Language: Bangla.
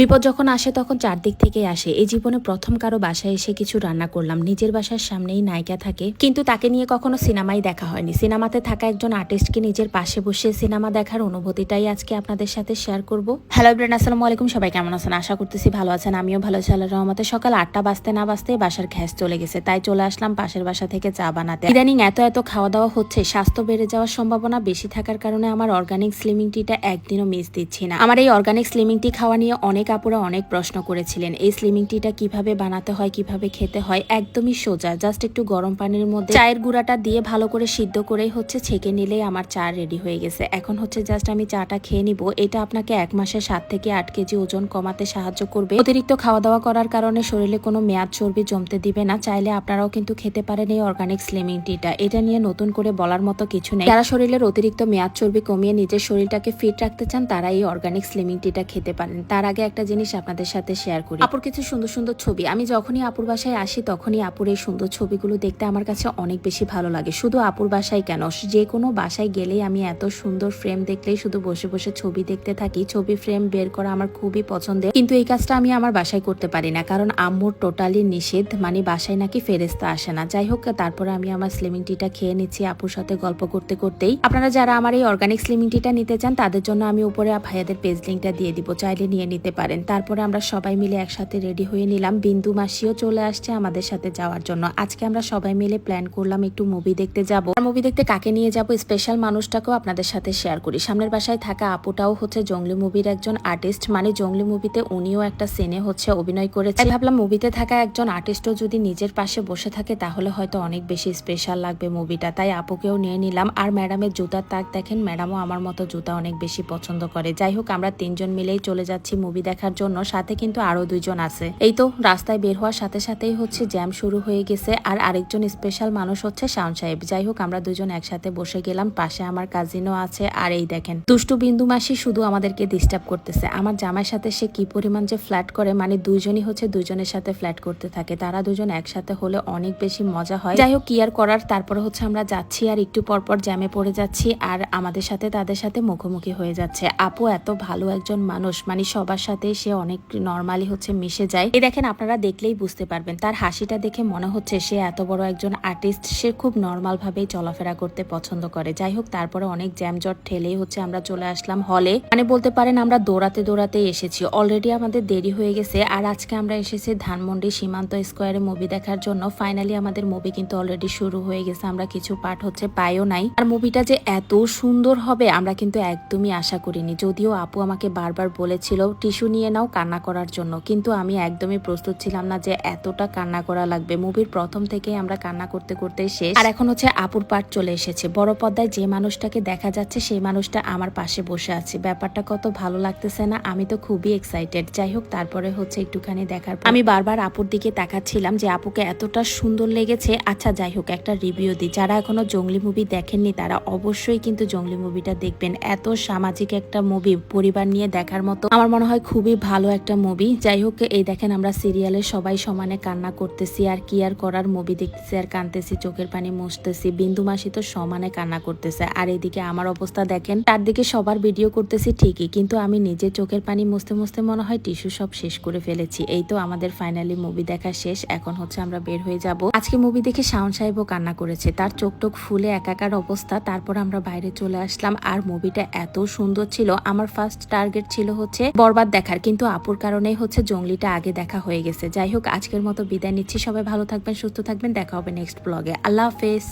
বিপদ যখন আসে, তখন চারদিক থেকেই আসে। এই জীবনে প্রথম কারও বাসায় এসে কিছু রান্না করলাম। নিজের বাসার সামনেই নায়িকা থাকে। কিন্তু তাকে নিয়ে কখনো সিনেমাই দেখা হয়নি। সিনেমাতে থাকা একজন আর্টিস্টকে নিজের পাশে বসে সিনেমা দেখার অনুভূতিটাই আজকে আপনাদের সাথে শেয়ার করব। হ্যালো ব্রেন আসসালামু আলাইকুম। সবাই কেমন আছেন? আশা করতেছি ভালো আছেন। আমিও ভালো আছি আল্লাহ রহমতে। সকাল আটটা বাজতে না বাজতে বাসার গ্যাস চলে গেছে। তাই চলে আসলাম পাশের বাসা থেকে চা বানাতে। ইদানিং এত এত খাওয়া দাওয়া হচ্ছে। স্বাস্থ্য বেড়ে যাওয়ার সম্ভাবনা বেশি থাকার কারণে আমার অর্গানিক স্লিমিং টিটা একদিনও মিস দিচ্ছি না। আমার এই অর্গানিক স্লিমিং টি খাওয়া নিয়ে অনেক আপুরা অনেক প্রশ্ন করেছিলেন, এই স্লিমিং টিটা কীভাবে বানাতে হয়, কীভাবে খেতে হয়, একদমই সোজা। জাস্ট একটু গরম পানির মধ্যে চায়ের গুঁড়াটা দিয়ে ভালো করে সিদ্ধ করেই হচ্ছে ছেঁকে নিলেই আমার চা রেডি হয়ে গেছে। এখন হচ্ছে জাস্ট আমি চাটা খেয়ে নিব। এটা আপনাকে এক মাসে সাত থেকে আট কেজি ওজন কমাতে সাহায্য করবে। অতিরিক্ত খাওয়া দাওয়া করার কারণে শরীরে কোনো মেয়াদ চর্বি জমতে দিবে না। চাইলে আপনারাও কিন্তু খেতে পারেন এই অর্গানিক স্লিমিং টিটা এটা নিয়ে নতুন করে বলার মতো কিছু নেই। যারা শরীরের অতিরিক্ত মেয়াদ চর্বি কমিয়ে নিজের শরীরটাকে ফিট রাখতে চান, তারা এই অর্গানিক স্লিমিং টিটা খেতে পারেন। তার আগে একটা জিনিস আপনাদের সাথে শেয়ার করি। আপুর কিছু সুন্দর সুন্দর ছবি। আমি যখনই আপুর বাসায় আসি, তখনই আপুর এই সুন্দর ছবিগুলো দেখতে আমার কাছে অনেক বেশি ভালো লাগে। শুধু আপুর বাসায় কেন? যে কোনো বাসায় গেলেই আমি এত সুন্দর ফ্রেম দেখলেই শুধু বসে বসে ছবি দেখতে থাকি। ছবি ফ্রেম বের করা আমার খুবই পছন্দের। কিন্তু এই কাজটা আমি আমার বাসায় করতে পারি না। কারণ আম্মুর টোটালি নিষেধ মানে বাসায় নাকি ফেরেস্তা আসে না। যাই হোক, তারপরে আমি আমার স্লিমিং টিটা খেয়ে নিচ্ছি আপুর সাথে গল্প করতে করতেই। আপনারা যারা আমার এই অর্গানিক স্লিমিং টিটা নিতে চান, তাদের জন্য আমি উপরে ভাইয়াদের পেজ লিঙ্কটা দিয়ে দিব। চাইলে নিয়ে নিতে পারেন। তারপরে আমরা সবাই মিলে একসাথে রেডি হয়ে নিলাম। বিন্দু মাসিও চলে আসছে আমাদের সাথে যাওয়ার জন্য। আজকে আমরা সবাই মিলে প্ল্যান করলাম একটু মুভি দেখতে যাব। মুভি দেখতে কাকে নিয়ে যাব স্পেশাল মানুষটাকেও আপনাদের সাথে শেয়ার করি। সামনের বাসায় থাকা আপুটাও হচ্ছে জঙ্গলি মুভির একজন আর্টিস্ট। মানে জঙ্গলি মুভিতে উনিও একটা সিনে হচ্ছে অভিনয় করেছে। ভাবলাম মুভিতে থাকা একজন আর্টিস্টও যদি নিজের পাশে বসে থাকে তাহলে হয়তো অনেক বেশি স্পেশাল লাগবে মুভিটা। তাই আপুকেও নিয়ে নিলাম। আর ম্যাডামের জুতার তাক দেখেন, ম্যাডামও আমার মতো জুতা অনেক বেশি পছন্দ করে। যাই হোক, আমরা তিনজন মিলেই চলে যাচ্ছি মুভি দেখার জন্য সাথে কিন্তু আরও দুইজন আছে। এই তো, রাস্তায় বের হওয়ার সাথে সাথেই হচ্ছে জ্যাম শুরু হয়ে গেছে আর আরেকজন স্পেশাল মানুষ হচ্ছে শাওন সাহেব। যাই হোক, আমরা দুজন একসাথে বসে গেলাম, পাশে আমার কাজিনও আছে আর এই দেখেন। দুষ্টু বিন্দু মাসি শুধু আমাদেরকে ডিস্টার্ব করতেছে। আমার জামাইয়ের সাথে সে কি পরিমাণ যে ফ্ল্যাট করে মানে দুইজনই হচ্ছে দুজনের সাথে ফ্ল্যাট করতে থাকে। তারা দুজন একসাথে হলে অনেক বেশি মজা হয়। যাই হোক, কি আর করার, তারপরে হচ্ছে আমরা যাচ্ছি আর একটু পর পর জ্যামে পড়ে যাচ্ছি আর আমাদের সাথে তাদের সাথে মুখোমুখি হয়ে যাচ্ছে। আপু এত ভালো একজন মানুষ মানে সবার সাথে সে অনেক নর্মালি হচ্ছে মিশে যায়। এই দেখেন আপনারা দেখলেই বুঝতে পারবেন, তার হাসিটা দেখে মনে হচ্ছে সে এত বড় একজন আর্টিস্ট সে খুব নর্মাল ভাবেই চলাফেরা করতে পছন্দ করে। যাই হোক, তারপরে অনেক জ্যামজট ঠেলেই হচ্ছে আমরা চলে আসলাম হলে মানে বলতে পারেন আমরা দৌড়াতে দৌড়াতে এসেছি। অলরেডি আমাদের দেরি হয়ে গেছে আর আজকে আমরা এসেছি ধানমন্ডি সীমান্ত স্কোয়ারে মুভি দেখার জন্য। ফাইনালি আমাদের মুভি কিন্তু অলরেডি শুরু হয়ে গেছে, আমরা কিছু পার্ট হচ্ছে পাইও নাই। আর মুভিটা যে এত সুন্দর হবে আমরা কিন্তু একদমই আশা করিনি। যদিও আপু আমাকে বারবার বলেছিল, টিস্যু নিয়ে নাও কান্না করার জন্য। কিন্তু আমি একদমই প্রস্তুত ছিলাম না যে এতটা কান্না করা লাগবে। মুভির প্রথম থেকেই আমরা কান্না করতে করতে শেষ। আর এখন হচ্ছে আপুর পার্ট চলে এসেছে। বড় পর্দায় যে মানুষটাকে দেখা যাচ্ছে, সেই মানুষটা আমার পাশে বসে আছে। ব্যাপারটা কত ভালো লাগতেছে না, আমি তো খুবই এক্সাইটেড যাই হোক, তারপরে হচ্ছে একটুখানি দেখার আমি বারবার আপুর দিকে তাকাচ্ছিলাম যে আপুকে এতটা সুন্দর লেগেছে। আচ্ছা যাই হোক, একটা রিভিউ দিই। যারা এখনও জঙ্গলি মুভি দেখেননি, তারা অবশ্যই কিন্তু জঙ্গলি মুভিটা দেখবেন। এত সামাজিক একটা মুভি পরিবার নিয়ে দেখার মতো। আমার মনে হয় খুবই ভালো একটা মুভি যাই হোক, এই দেখেন আমরা সিরিয়ালে সবাই সমানে কান্না করতেছি, আর কি আর করার মুভি দেখতেছি, আর কানতেছি চোখের পানি মুছতেছি। বিন্দু মাসি তো সমানে কান্না করতেছে। আর এদিকে আমার অবস্থা দেখেন তার দিকে সবার ভিডিও করতেছি ঠিকই, কিন্তু আমি নিজে চোখের পানি মুছতে মুছতে মনে হয় টিস্যু সব শেষ করে ফেলেছি। এই তো আমাদের ফাইনালি মুভি দেখা শেষ, এখন হচ্ছে আমরা বের হয়ে যাব। আজকে মুভি দেখে শাওন সাহেবও কান্না করেছে, তার চোখ টোক ফুলে একাকার অবস্থা, তারপর আমরা বাইরে চলে আসলাম। আর মুভিটা এত সুন্দর ছিল, আমার ফার্স্ট টার্গেট ছিল হচ্ছে বরবাদ দেখার, কিন্তু আপুর কারণেই হচ্ছে জঙ্গলিটা আগে দেখা হয়ে গেছে। যাই হোক, আজকের মতো বিদায় নিচ্ছি। সবাই ভালো থাকবেন, সুস্থ থাকবেন। দেখা হবে নেক্সট ব্লগে আল্লাহ হাফেজ।